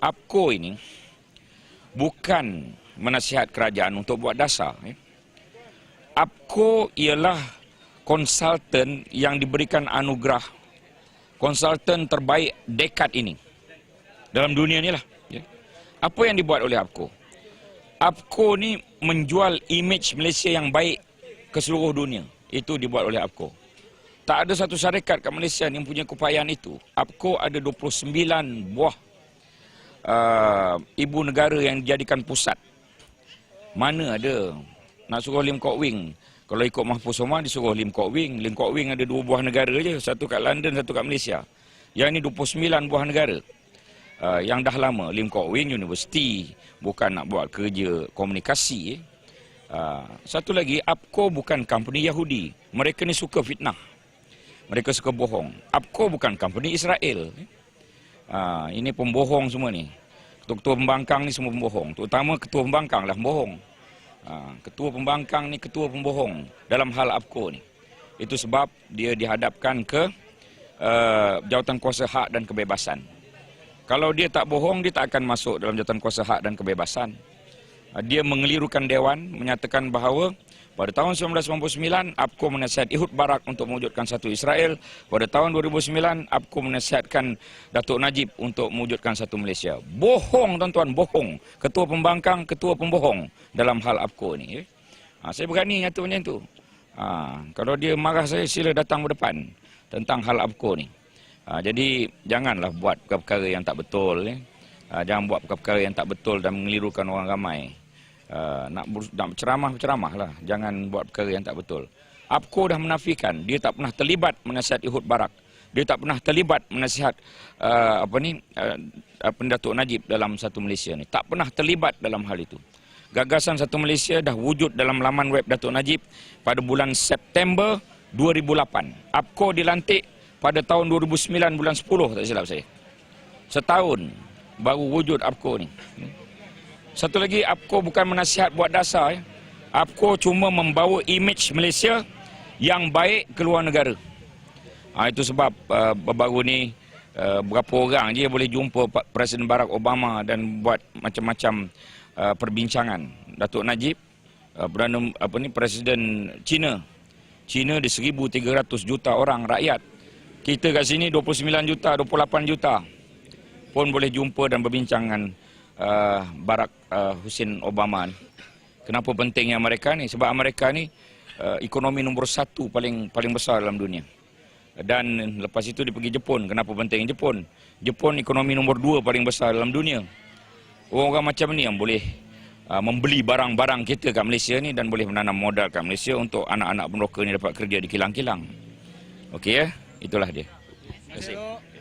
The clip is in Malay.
APCO ini bukan menasihat kerajaan untuk buat dasar. Eh. APCO ialah konsultan yang diberikan anugerah konsultan terbaik dekad ini dalam dunia ni lah. Ya. Apa yang dibuat oleh APCO? APCO ni menjual image Malaysia yang baik ke seluruh dunia. Itu dibuat oleh APCO. Tak ada satu syarikat kat Malaysia yang punya keupayaan itu. APCO ada 29 buah uh, ibu negara yang dijadikan pusat. Mana ada nak suruh Lim Kok Wing. Kalau ikut Mahfuz Omar disuruh Lim Kok Wing. Lim Kok Wing ada dua buah negara je. Satu kat London, satu kat Malaysia. Yang ini 29 buah negara. Uh, yang dah lama. Lim Kok Wing University. Bukan nak buat kerja komunikasi. Eh. Uh, satu lagi, APCO bukan company Yahudi. Mereka ni suka fitnah. Mereka suka bohong. APCO bukan company Israel. Eh. Uh, ini pembohong semua ni. Ketua-ketua pembangkang ni semua pembohong. Terutama ketua pembangkang lah pembohong. Ha, ketua pembangkang ni ketua pembohong dalam hal APCO ni. Itu sebab dia dihadapkan ke uh, jawatan kuasa hak dan kebebasan. Kalau dia tak bohong, dia tak akan masuk dalam jawatan kuasa hak dan kebebasan. Dia mengelirukan Dewan, menyatakan bahawa pada tahun 1999, APCO menasihat Ihud Barak untuk mewujudkan satu Israel. Pada tahun 2009, APCO menasihatkan Datuk Najib untuk mewujudkan satu Malaysia. Bohong tuan-tuan, bohong. Ketua pembangkang, ketua pembohong dalam hal APCO ni. Eh. Ha, saya berani nyata macam tu. Ha, kalau dia marah saya, sila datang berdepan tentang hal APCO ni. Ha, jadi, janganlah buat perkara-perkara yang tak betul. Eh. Ha, jangan buat perkara-perkara yang tak betul dan mengelirukan orang ramai. Uh, nak nak berceramah berceramah lah jangan buat perkara yang tak betul. APCO dah menafikan dia tak pernah terlibat menasihat Ihud Barak. Dia tak pernah terlibat menasihat uh, apa ni uh, Datuk Najib dalam satu Malaysia ni. Tak pernah terlibat dalam hal itu. Gagasan satu Malaysia dah wujud dalam laman web Datuk Najib pada bulan September 2008 APCO dilantik pada tahun 2009 bulan 10 tak silap saya. Setahun baru wujud APCO ni satu lagi, APCO bukan menasihat buat dasar. Ya. APCO cuma membawa image Malaysia yang baik ke luar negara. Ha, itu sebab uh, baru ni uh, berapa orang je boleh jumpa Presiden Barack Obama dan buat macam-macam uh, perbincangan. Datuk Najib, uh, Perdana, apa ni, Presiden China. China di 1,300 juta orang rakyat. Kita kat sini 29 juta, 28 juta pun boleh jumpa dan berbincang dengan uh, Barack uh, Hussein Obama ni. Kenapa pentingnya mereka ni? Sebab Amerika ni uh, ekonomi nombor satu paling paling besar dalam dunia. Dan lepas itu dia pergi Jepun. Kenapa pentingnya Jepun? Jepun ekonomi nombor dua paling besar dalam dunia. Orang-orang macam ni yang boleh uh, membeli barang-barang kita kat Malaysia ni dan boleh menanam modal kat Malaysia untuk anak-anak peneroka ni dapat kerja di kilang-kilang. Okey ya? Itulah dia. Terima kasih.